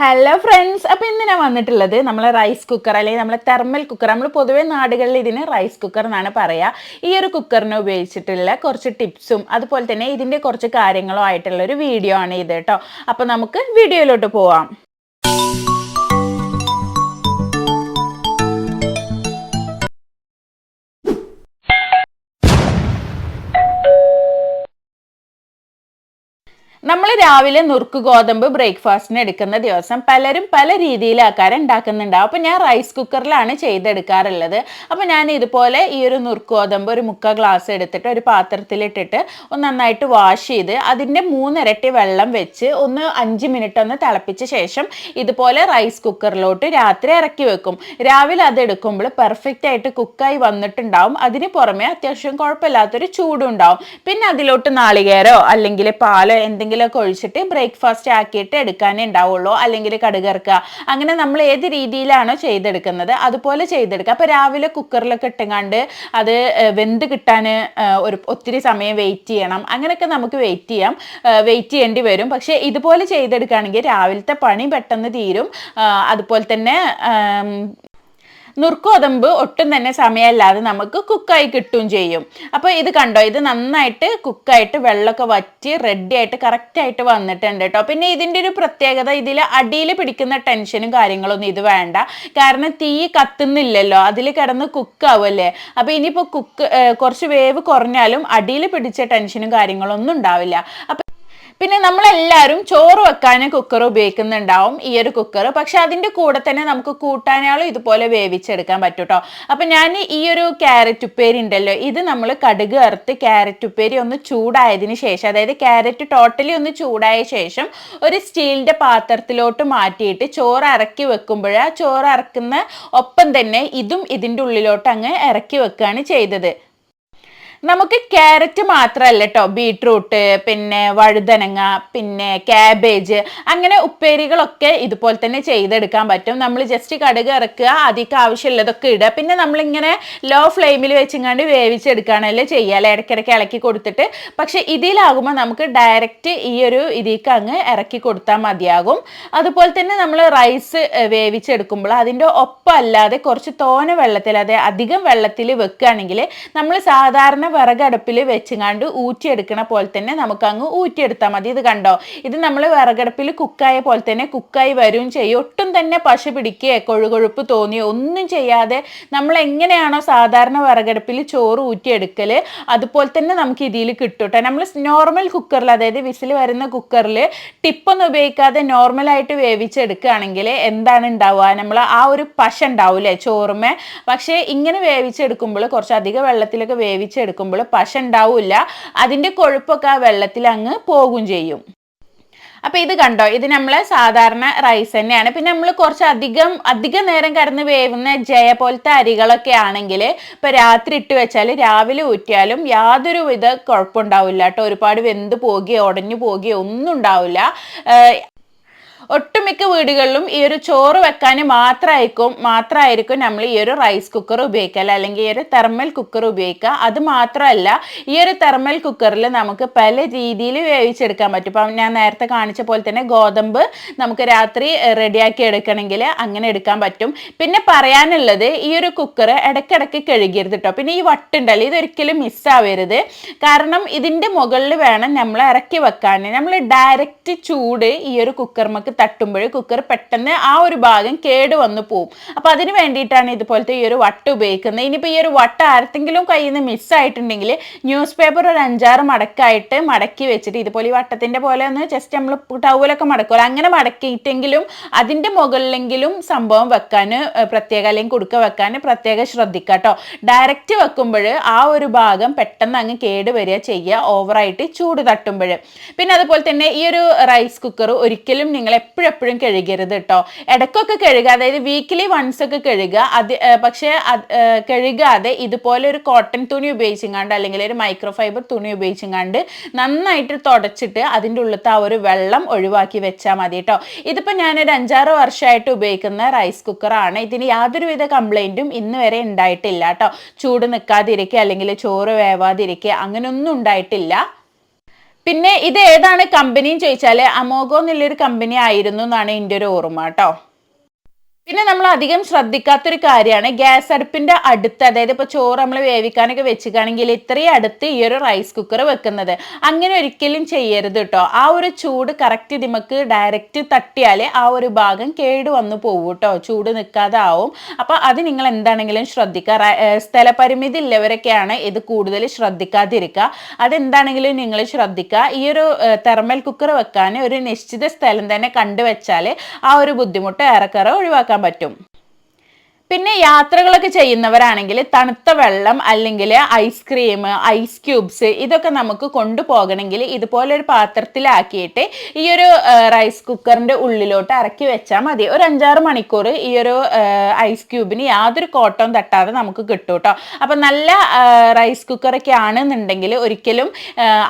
Hello friends അപ്പോൾ ഇന്ന് വന്നിട്ടുള്ളത് നമ്മൾ റൈസ് കുക്കർ അല്ലെങ്കിൽ നമ്മളെ തെർമൽ കുക്കർ നമ്മൾ പൊതുവേ നാടുകളിൽ ഇതിന് റൈസ് കുക്കർ എന്നാണ് പറയുക ഈ ഒരു കുക്കറിനെ ഉപയോഗിച്ചിട്ടുള്ള കുറച്ച് ടിപ്സും അതുപോലെ തന്നെ ഇതിന്റെ കുറച്ച് കാര്യങ്ങളും ആയിട്ടുള്ള ഒരു വീഡിയോ ആണ് ഇത് കേട്ടോ. അപ്പോൾ നമുക്ക് വീഡിയോയിലോട്ട് പോവാം. നമ്മൾ രാവിലെ നുറുക്ക് ഗോതമ്പ് ബ്രേക്ക്ഫാസ്റ്റിന് എടുക്കുന്ന ദിവസം പലരും പല രീതിയിലാക്കാരം ഉണ്ടാക്കുന്നുണ്ടാവും അപ്പോൾ ഞാൻ റൈസ് കുക്കറിലാണ് ചെയ്തെടുക്കാറുള്ളത്. അപ്പോൾ ഞാൻ ഇതുപോലെ ഈ ഒരു നുറുക്ക് ഗോതമ്പ് ഒരു മുക്കാൽ ഗ്ലാസ് എടുത്തിട്ട് ഒരു പാത്രത്തിലിട്ടിട്ട് ഒന്ന് നന്നായിട്ട് വാഷ് ചെയ്ത് അതിന്റെ മൂന്നിരട്ടി വെള്ളം വെച്ച് ഒന്ന് അഞ്ച് മിനിറ്റ് ഒന്ന് തിളപ്പിച്ച ശേഷം ഇതുപോലെ റൈസ് കുക്കറിലോട്ട് രാത്രി ഇറക്കി വെക്കും. രാവിലെ അത് എടുക്കുമ്പോൾ പെർഫെക്റ്റ് ആയിട്ട് കുക്കായി വന്നിട്ടുണ്ടാവും. അതിന് പുറമെ അത്യാവശ്യം കുഴപ്പമില്ലാത്തൊരു ചൂടും ഉണ്ടാവും. പിന്നെ അതിലോട്ട് നാളികേരോ അല്ലെങ്കിൽ പാലോ എന്തെങ്കിലുമൊക്കെ ഒഴിച്ചിട്ട് ബ്രേക്ക്ഫാസ്റ്റ് ആക്കിയിട്ട് എടുക്കാനേ ഉണ്ടാവുള്ളൂ. അല്ലെങ്കിൽ കടുകറക്കുക അങ്ങനെ നമ്മൾ ഏത് രീതിയിലാണോ ചെയ്തെടുക്കുന്നത് അതുപോലെ ചെയ്തെടുക്കുക. അപ്പോൾ രാവിലെ കുക്കറിലൊക്കെ ഇട്ടുങ്ങാണ്ട് അത് വെന്ത് കിട്ടാൻ ഒരു ഒത്തിരി സമയം വെയിറ്റ് ചെയ്യണം. അങ്ങനെയൊക്കെ നമുക്ക് വെയിറ്റ് ചെയ്യാം. വെയിറ്റ് ചെയ്യേണ്ടി വരും. പക്ഷേ ഇതുപോലെ ചെയ്തെടുക്കുകയാണെങ്കിൽ രാവിലത്തെ പണി പെട്ടെന്ന് തീരും. അതുപോലെ തന്നെ നുറുക്കോതമ്പ് ഒട്ടും തന്നെ സമയമല്ലാതെ നമുക്ക് കുക്കായി കിട്ടുകയും ചെയ്യും. അപ്പോൾ ഇത് കണ്ടോ ഇത് നന്നായിട്ട് കുക്കായിട്ട് വെള്ളമൊക്കെ വറ്റി റെഡി ആയിട്ട് കറക്റ്റായിട്ട് വന്നിട്ടുണ്ട് കേട്ടോ പിന്നെ ഇതിന്റെ ഒരു പ്രത്യേകത ഇതിൽ അടിയിൽ പിടിക്കുന്ന ടെൻഷനും കാര്യങ്ങളൊന്നും ഇത് വേണ്ട. കാരണം തീ കത്തുന്നില്ലല്ലോ അതിൽ കിടന്ന് കുക്കാവുമല്ലേ അപ്പോൾ ഇനിയിപ്പോൾ കുക്ക് കുറച്ച് വേവ് കുറഞ്ഞാലും അടിയിൽ പിടിച്ച ടെൻഷനും കാര്യങ്ങളൊന്നും ഉണ്ടാവില്ല. അപ്പം പിന്നെ നമ്മളെല്ലാവരും ചോറ് വെക്കാൻ കുക്കർ ഉപയോഗിക്കുന്നുണ്ടാവും ഈ ഒരു കുക്കർ പക്ഷെ അതിന്റെ കൂടെ തന്നെ നമുക്ക് കൂട്ടാനാളും ഇതുപോലെ വേവിച്ചെടുക്കാൻ പറ്റും കേട്ടോ അപ്പം ഞാൻ ഈ ഒരു ക്യാരറ്റ് ഉപ്പേരി ഉണ്ടല്ലോ ഇത് നമ്മൾ കടുക് അറുത്ത് ക്യാരറ്റ് ഉപ്പേരി ഒന്ന് ചൂടായതിന് ശേഷം അതായത് ക്യാരറ്റ് ടോട്ടലി ഒന്ന് ചൂടായ ശേഷം ഒരു സ്റ്റീലിന്റെ പാത്രത്തിലോട്ട് മാറ്റിയിട്ട് ചോറ് ഇറക്കി വെക്കുമ്പോൾ ചോറ് ഇറക്കുന്ന ഒപ്പം തന്നെ ഇതും ഇതിന്റെ ഉള്ളിലോട്ട് അങ്ങ് ഇറക്കി വെക്കുകയാണ് ചെയ്തത്. നമുക്ക് ക്യാരറ്റ് മാത്രമല്ല കേട്ടോ ബീട്രൂട്ട് പിന്നെ വഴുതനങ്ങ പിന്നെ ക്യാബേജ് അങ്ങനെ ഉപ്പേരികളൊക്കെ ഇതുപോലെ തന്നെ ചെയ്തെടുക്കാൻ പറ്റും. നമ്മൾ ജസ്റ്റ് കടുക് ഇറക്കുക അതിക്ക് ആവശ്യമുള്ളതൊക്കെ ഇടുക. പിന്നെ നമ്മളിങ്ങനെ ലോ ഫ്ലെയിമിൽ വെച്ചിങ്ങാണ്ട് വേവിച്ചെടുക്കുകയാണല്ലേ ചെയ്യുക. അല്ലെ? ഇടയ്ക്കിടയ്ക്ക് ഇളക്കി കൊടുത്തിട്ട്. പക്ഷേ ഇതിലാകുമ്പോൾ നമുക്ക് ഡയറക്റ്റ് ഈ ഒരു ഇതിലേക്ക് അങ്ങ് ഇറക്കി കൊടുത്താൽ മതിയാകും. അതുപോലെ തന്നെ നമ്മൾ റൈസ് വേവിച്ചെടുക്കുമ്പോൾ അതിന്റെ ഒപ്പം അല്ലാതെ കുറച്ച് തോന വെള്ളത്തിൽ അതെ അധികം വെള്ളത്തിൽ വെക്കുകയാണെങ്കിൽ നമ്മൾ സാധാരണ വിറകടുപ്പിൽ വെച്ചുങ്ങാണ്ട് ഊറ്റിയെടുക്കണ പോലെ തന്നെ നമുക്ക് അങ്ങ് ഊറ്റിയെടുത്താൽ മതി. ഇത് കണ്ടോ? ഇത് നമ്മൾ വിറകടുപ്പിൽ കുക്കായ പോലെ തന്നെ കുക്കായി വരും ചെയ്യും. ഒട്ടും തന്നെ പശ പിടിക്കുകയോ കൊഴുകൊഴുപ്പ് തോന്നിയോ ഒന്നും ചെയ്യാതെ നമ്മൾ എങ്ങനെയാണോ സാധാരണ വിറകടുപ്പിൽ ചോറ് ഊറ്റിയെടുക്കൽ അതുപോലെ തന്നെ നമുക്ക് ഇതിൽ കിട്ടും നമ്മൾ നോർമൽ കുക്കറിൽ അതായത് വിസിൽ വരുന്ന കുക്കറിൽ ടിപ്പൊന്നും ഉപയോഗിക്കാതെ നോർമലായിട്ട് വേവിച്ചെടുക്കുകയാണെങ്കിൽ എന്താണ് ഉണ്ടാവുക? നമ്മൾ ആ ഒരു പശ ഉണ്ടാവില്ലേ ചോറുമേ? പക്ഷേ ഇങ്ങനെ വേവിച്ചെടുക്കുമ്പോൾ കുറച്ച് വെള്ളത്തിലൊക്കെ വേവിച്ചെടുക്കുമ്പോൾ പശ ഉണ്ടാവില്ല. അതിന്റെ കൊഴുപ്പൊക്കെ ആ വെള്ളത്തിൽ അങ്ങ് പോകും ചെയ്യും. അപ്പൊ ഇത് കണ്ടോ? ഇത് നമ്മൾ സാധാരണ റൈസ് തന്നെയാണ്. പിന്നെ നമ്മൾ കുറച്ച് അധികം അധിക നേരം കടന്ന് വേവുന്ന ജയ പോലത്തെ അരികളൊക്കെ ആണെങ്കിൽ ഇപ്പൊ രാത്രി ഇട്ട് വെച്ചാൽ രാവിലെ ഊറ്റിയാലും യാതൊരു വിധ കുഴപ്പമുണ്ടാവില്ല കേട്ടോ. ഒരുപാട് വെന്ത് പോകുകയോ ഉടഞ്ഞു പോകുകയോ ഒന്നും ഉണ്ടാവില്ല. ഒട്ടുമിക്ക വീടുകളിലും ഈ ഒരു ചോറ് വെക്കാൻ മാത്രമായിരിക്കും മാത്രമായിരിക്കും നമ്മൾ ഈ ഒരു റൈസ് കുക്കർ ഉപയോഗിക്കുക. അല്ലെങ്കിൽ ഈ ഒരു തെർമൽ കുക്കർ ഉപയോഗിക്കുക. അത് മാത്രമല്ല ഈ ഒരു തെർമൽ കുക്കറിൽ നമുക്ക് പല രീതിയിൽ വേവിച്ചെടുക്കാൻ പറ്റും. ഇപ്പം ഞാൻ നേരത്തെ കാണിച്ച പോലെ തന്നെ ഗോതമ്പ് നമുക്ക് രാത്രി റെഡിയാക്കി എടുക്കണമെങ്കിൽ അങ്ങനെ എടുക്കാൻ പറ്റും. പിന്നെ പറയാനുള്ളത് ഈ ഒരു കുക്കർ ഇടയ്ക്കിടയ്ക്ക് കഴുകരുത് കേട്ടോ പിന്നെ ഈ വട്ടുണ്ടല്ലോ ഇതൊരിക്കലും മിസ്സാവരുത് കാരണം ഇതിന്റെ മുകളിൽ വേണം നമ്മൾ ഇറക്കി വെക്കാൻ. നമ്മൾ ഡയറക്റ്റ് ചൂട് ഈ ഒരു കുക്കർമക്ക് തട്ടുമ്പോൾ കുക്കർ പെട്ടെന്ന് ആ ഒരു ഭാഗം കേട് വന്നു പോവും. അപ്പോൾ അതിന് വേണ്ടിയിട്ടാണ് ഇതുപോലത്തെ ഈ ഒരു വട്ട് ഉപയോഗിക്കുന്നത്. ഇനിയിപ്പോൾ ഈ ഒരു വട്ട് ആർക്കെങ്കിലും കയ്യിൽ നിന്ന് മിസ്സായിട്ടുണ്ടെങ്കിൽ ന്യൂസ് പേപ്പർ ഒരു അഞ്ചാറ് മടക്കായിട്ട് മടക്കി വെച്ചിട്ട് ഇതുപോലെ ഈ വട്ടത്തിന്റെ പോലെ ഒന്ന് ജസ്റ്റ് നമ്മൾ ടൗലൊക്കെ മടക്കുമല്ലോ അങ്ങനെ മടക്കിയിട്ടെങ്കിലും അതിന്റെ മുകളിലെങ്കിലും സംഭവം വെക്കാൻ പ്രത്യേക അല്ലെങ്കിൽ കുടുക്ക വെക്കാൻ പ്രത്യേകം ശ്രദ്ധിക്കുക കേട്ടോ. ഡയറക്റ്റ് വെക്കുമ്പോൾ ആ ഒരു ഭാഗം പെട്ടെന്ന് അങ്ങ് കേട് വരിക ചെയ്യുക. ഓവറായിട്ട് ചൂട് തട്ടുമ്പോൾ പിന്നെ അതുപോലെ തന്നെ ഈ ഒരു റൈസ് കുക്കർ ഒരിക്കലും നിങ്ങൾ എപ്പോഴെപ്പോഴും കഴുകരുത് കേട്ടോ ഇടയ്ക്കൊക്കെ കഴുകുക അതായത് വീക്കിലി വൺസ് ഒക്കെ കഴുകുക. അത് പക്ഷേ കഴുകാതെ ഇതുപോലെ ഒരു കോട്ടൺ തുണി ഉപയോഗിച്ചെങ്ങാണ്ട് അല്ലെങ്കിൽ ഒരു മൈക്രോ ഫൈബർ തുണി ഉപയോഗിച്ചെങ്ങാണ്ട് നന്നായിട്ട് തുടച്ചിട്ട് അതിന്റെ ഉള്ളത്ത് ആ ഒരു വെള്ളം ഒഴിവാക്കി വെച്ചാൽ മതി കേട്ടോ ഇതിപ്പോൾ ഞാനൊരു അഞ്ചാറ് വർഷമായിട്ട് ഉപയോഗിക്കുന്ന റൈസ് കുക്കറാണ് ഇതിന് യാതൊരുവിധ കംപ്ലൈന്റും ഇന്ന് വരെ ഉണ്ടായിട്ടില്ല കേട്ടോ ചൂട് നിൽക്കാതിരിക്കുക അല്ലെങ്കിൽ ചോറ് വേവാതിരിക്കുക അങ്ങനെയൊന്നും ഉണ്ടായിട്ടില്ല. പിന്നെ ഇത് ഏതാണ് കമ്പനിയും ചോദിച്ചാൽ അമോഗോ എന്നുള്ളൊരു കമ്പനി ആയിരുന്നു എന്നാണ് എന്റെ ഒരു ഓർമ്മ കേട്ടോ. പിന്നെ നമ്മൾ അധികം ശ്രദ്ധിക്കാത്തൊരു കാര്യമാണ് ഗ്യാസ് അടുപ്പിന്റെ അടുത്ത് അതായത് ഇപ്പോൾ ചോറ് നമ്മൾ വേവിക്കാനൊക്കെ വെച്ചിക്കാണെങ്കിൽ ഇത്രയും അടുത്ത് ഈ ഒരു റൈസ് കുക്കർ വെക്കുന്നത്. അങ്ങനെ ഒരിക്കലും ചെയ്യരുത് കേട്ടോ ആ ഒരു ചൂട് കറക്റ്റ് നമുക്ക് ഡയറക്റ്റ് തട്ടിയാൽ ആ ഒരു ഭാഗം കേട് വന്നു പോകും കേട്ടോ ചൂട് നിൽക്കാതെ ആവും അപ്പോൾ അത് നിങ്ങൾ എന്താണെങ്കിലും ശ്രദ്ധിക്കുക. സ്ഥലപരിമിതി ഉള്ളവരൊക്കെയാണ് ഇത് കൂടുതൽ ശ്രദ്ധിക്കാതിരിക്കുക. അതെന്താണെങ്കിലും നിങ്ങൾ ശ്രദ്ധിക്കുക. ഈ ഒരു തെർമൽ കുക്കർ വെക്കാൻ ഒരു നിശ്ചിത സ്ഥലം തന്നെ കണ്ടുവച്ചാൽ ആ ഒരു ബുദ്ധിമുട്ട് ഏറെക്കുറെ ഒഴിവാക്കാൻ പറ്റും. പിന്നെ യാത്രകളൊക്കെ ചെയ്യുന്നവരാണെങ്കിൽ തണുത്ത വെള്ളം അല്ലെങ്കിൽ ഐസ്ക്രീം ഐസ് ക്യൂബ്സ് ഇതൊക്കെ നമുക്ക് കൊണ്ടുപോകണമെങ്കിൽ ഇതുപോലൊരു പാത്രത്തിലാക്കിയിട്ട് ഈ ഒരു റൈസ് കുക്കറിന്റെ ഉള്ളിലോട്ട് ഇറക്കി വെച്ചാൽ മതി. ഒരു അഞ്ചാറ് മണിക്കൂർ ഈ ഒരു ഐസ് ക്യൂബിന് യാതൊരു കോട്ടവും തട്ടാതെ നമുക്ക് കിട്ടും കേട്ടോ. അപ്പം നല്ല റൈസ് കുക്കറൊക്കെ ആണെന്നുണ്ടെങ്കിൽ ഒരിക്കലും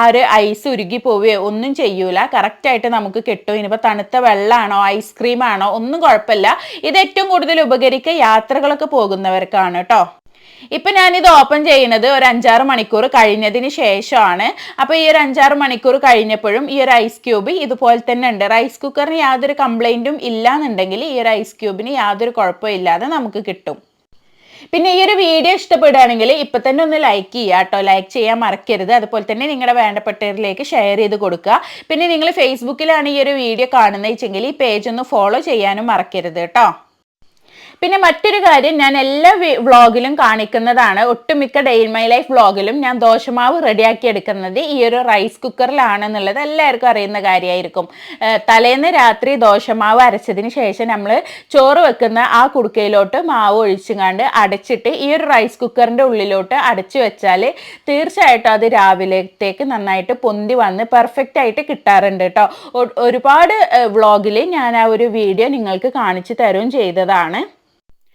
ആ ഒരു ഐസ് ഉരുകി പോവുകയോ ഒന്നും ചെയ്യൂല. കറക്റ്റായിട്ട് നമുക്ക് കിട്ടും. ഇനിയിപ്പോൾ തണുത്ത വെള്ളമാണോ ഐസ്ക്രീം ആണോ ഒന്നും കുഴപ്പമില്ല. ഇത് ഏറ്റവും കൂടുതൽ ഉപകരിക്കുക യാത്രകളൊക്കെ പോകുന്നവർക്കാണ് കേട്ടോ ഇപ്പൊ ഞാനിത് ഓപ്പൺ ചെയ്യുന്നത് ഒരു അഞ്ചാറ് മണിക്കൂർ കഴിഞ്ഞതിന് ശേഷമാണ്. അപ്പോൾ ഈ ഒരു അഞ്ചാറ് മണിക്കൂർ കഴിഞ്ഞപ്പോഴും ഈ ഒരു ഐസ് ക്യൂബ് ഇതുപോലെ തന്നെ ഉണ്ട്. റൈസ് കുക്കറിന് യാതൊരു കംപ്ലൈന്റും ഇല്ലാന്നുണ്ടെങ്കിൽ ഈ ഒരു ഐസ് ക്യൂബിന് യാതൊരു കുഴപ്പമില്ലാതെ നമുക്ക് കിട്ടും. പിന്നെ ഈ ഒരു വീഡിയോ ഇഷ്ടപ്പെടുകയാണെങ്കിൽ ഇപ്പൊ തന്നെ ഒന്ന് ലൈക്ക് ചെയ്യുക കേട്ടോ ലൈക്ക് ചെയ്യാൻ മറക്കരുത്. അതുപോലെ തന്നെ നിങ്ങളുടെ വേണ്ടപ്പെട്ടവരിലേക്ക് ഷെയർ ചെയ്ത് കൊടുക്കുക. പിന്നെ നിങ്ങൾ ഫേസ്ബുക്കിലാണ് ഈ ഒരു വീഡിയോ കാണുന്നതെങ്കിൽ ഈ പേജ് ഒന്ന് ഫോളോ ചെയ്യാനും മറക്കരുത് കേട്ടോ പിന്നെ മറ്റൊരു കാര്യം ഞാൻ എല്ലാ വ്ളോഗിലും കാണിക്കുന്നതാണ്. ഒട്ടുമിക്ക ഡെയിൽ മൈ ലൈഫ് വ്ളോഗിലും ഞാൻ ദോശമാവ് റെഡിയാക്കി എടുക്കുന്നത് ഈ ഒരു റൈസ് കുക്കറിലാണെന്നുള്ളത് എല്ലാവർക്കും അറിയുന്ന കാര്യമായിരിക്കും തലേന്ന് രാത്രി ദോശമാവ് അരച്ചതിന് ശേഷം നമ്മൾ ചോറ് വെക്കുന്ന ആ കുടുക്കയിലോട്ട് മാവ് ഒഴിച്ചുങ്ങാണ്ട് അടച്ചിട്ട് ഈ ഒരു റൈസ് കുക്കറിന്റെ ഉള്ളിലോട്ട് അടച്ചു വെച്ചാൽ തീർച്ചയായിട്ടും അത് രാവിലത്തേക്ക് നന്നായിട്ട് പൊന്തി വന്ന് പെർഫെക്റ്റ് ആയിട്ട് കിട്ടാറുണ്ട് കേട്ടോ ഒരുപാട് വ്ളോഗിൽ ഞാൻ ആ ഒരു വീഡിയോ നിങ്ങൾക്ക് കാണിച്ചു തരുകയും ചെയ്തതാണ്.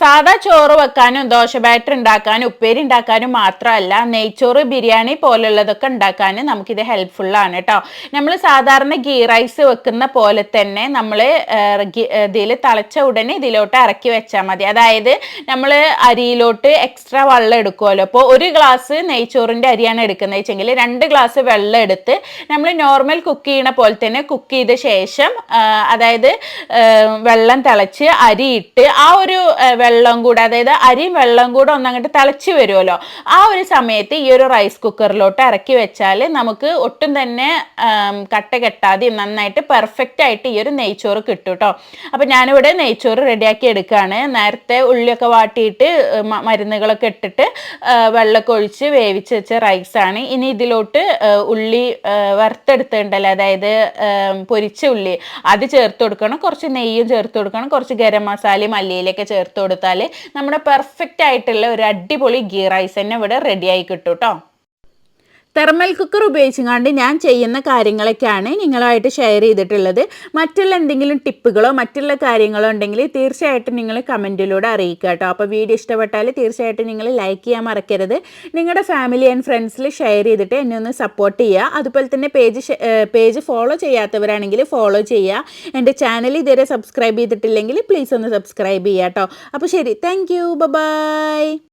സാധാ ചോറ് വെക്കാനും ദോശ ബാറ്റർ ഉണ്ടാക്കാനും ഉപ്പേരി ഉണ്ടാക്കാനും മാത്രമല്ല നെയ്ച്ചോറ് ബിരിയാണി പോലുള്ളതൊക്കെ ഉണ്ടാക്കാനും നമുക്കിത് ഹെൽപ്ഫുള്ളാണ് കേട്ടോ. നമ്മൾ സാധാരണ ഗീ റൈസ് വെക്കുന്ന പോലെ തന്നെ നമ്മൾ ഇതിൽ തിളച്ച ഉടനെ ഇതിലോട്ട് ഇറക്കി വെച്ചാൽ മതി. അതായത് നമ്മൾ അരിയിലോട്ട് എക്സ്ട്രാ വെള്ളം എടുക്കുമല്ലോ അപ്പോൾ ഒരു ഗ്ലാസ് നെയ്ച്ചോറിന്റെ അരിയാണ് എടുക്കുന്നത്. വെച്ചെങ്കിൽ രണ്ട് ഗ്ലാസ് വെള്ളം എടുത്ത് നമ്മൾ നോർമൽ കുക്ക് ചെയ്യണ പോലെ തന്നെ കുക്ക് ചെയ്ത ശേഷം അതായത് വെള്ളം തിളച്ച് അരിയിട്ട് ആ ഒരു വെള്ളം കൂടെ അതായത് അരിയും വെള്ളം കൂടെ ഒന്നങ്ങോട്ട് തിളച്ച് വരുമല്ലോ. ആ ഒരു സമയത്ത് ഈ ഒരു റൈസ് കുക്കറിലോട്ട് ഇറക്കി വെച്ചാൽ നമുക്ക് ഒട്ടും തന്നെ കട്ട കെട്ടാതെയും നന്നായിട്ട് പെർഫെക്റ്റ് ആയിട്ട് ഈ ഒരു നെയ്ച്ചോറ് കിട്ടും കേട്ടോ അപ്പം ഞാനിവിടെ നെയ്ച്ചോറ് റെഡിയാക്കി എടുക്കുകയാണ് നേരത്തെ ഉള്ളിയൊക്കെ വാട്ടിയിട്ട് മരുന്നുകളൊക്കെ ഇട്ടിട്ട് വെള്ളമൊക്കെ ഒഴിച്ച് വേവിച്ച് വെച്ച റൈസാണ് ഇനി ഇതിലോട്ട് ഉള്ളി വറുത്തെടുത്തിട്ടുണ്ടല്ലോ അതായത് പൊരിച്ച ഉള്ളി. അത് ചേർത്ത് കൊടുക്കണം. കുറച്ച് നെയ്യും ചേർത്ത് കൊടുക്കണം. കുറച്ച് ഗരം മസാലയും മല്ലിയിലൊക്കെ ചേർത്ത് കൊടുത്താൽ നമ്മുടെ പെർഫെക്റ്റ് ആയിട്ടുള്ള ഒരു അടിപൊളി ഗീ റൈസ് തന്നെ ഇവിടെ റെഡിയായി കിട്ടും കേട്ടോ തെർമൽ കുക്കർ ഉപയോഗിച്ചുകൊണ്ട് ഞാൻ ചെയ്യുന്ന കാര്യങ്ങളൊക്കെയാണ് നിങ്ങളായിട്ട് ഷെയർ ചെയ്തിട്ടുള്ളത്. മറ്റുള്ള എന്തെങ്കിലും ടിപ്പുകളോ മറ്റുള്ള കാര്യങ്ങളോ ഉണ്ടെങ്കിൽ തീർച്ചയായിട്ടും നിങ്ങൾ കമന്റിലൂടെ അറിയിക്കുക കേട്ടോ. അപ്പോൾ വീഡിയോ ഇഷ്ടപ്പെട്ടാൽ തീർച്ചയായിട്ടും നിങ്ങൾ ലൈക്ക് ചെയ്യാൻ മറക്കരുത്. നിങ്ങളുടെ ഫാമിലി ആൻഡ് ഫ്രണ്ട്സിൽ ഷെയർ ചെയ്തിട്ട് എന്നെ ഒന്ന് സപ്പോർട്ട് ചെയ്യുക. അതുപോലെ തന്നെ പേജ് പേജ് ഫോളോ ചെയ്യാത്തവരാണെങ്കിൽ ഫോളോ ചെയ്യുക. എന്റെ ചാനൽ ഇതുവരെ സബ്സ്ക്രൈബ് ചെയ്തിട്ടില്ലെങ്കിൽ പ്ലീസ് ഒന്ന് സബ്സ്ക്രൈബ് ചെയ്യുക കേട്ടോ. അപ്പോൾ ശരി. Thank you by